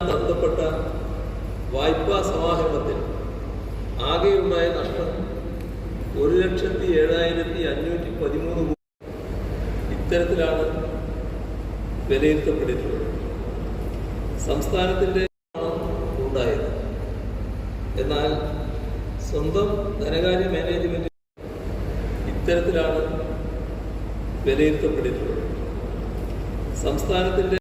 നടത്തപ്പെട്ട വായ്പാ സമാഹരണത്തിൽ ആകെയുണ്ടായ നഷ്ടം ഒരു ലക്ഷത്തി ഏഴായിരത്തി അഞ്ഞൂറ്റി പതിമൂന്ന് ഇത്തരത്തിലാണ് വിലയിരുത്തപ്പെട്ടിട്ടുള്ളത്. സംസ്ഥാനത്തിന്റെ ഉണ്ടായത് എന്നാൽ സ്വന്തം ധനകാര്യ മാനേജ്മെന്റ് ഇത്തരത്തിലാണ് വിലയിരുത്തപ്പെട്ടിട്ടുള്ളത്. സംസ്ഥാനത്തിന്റെ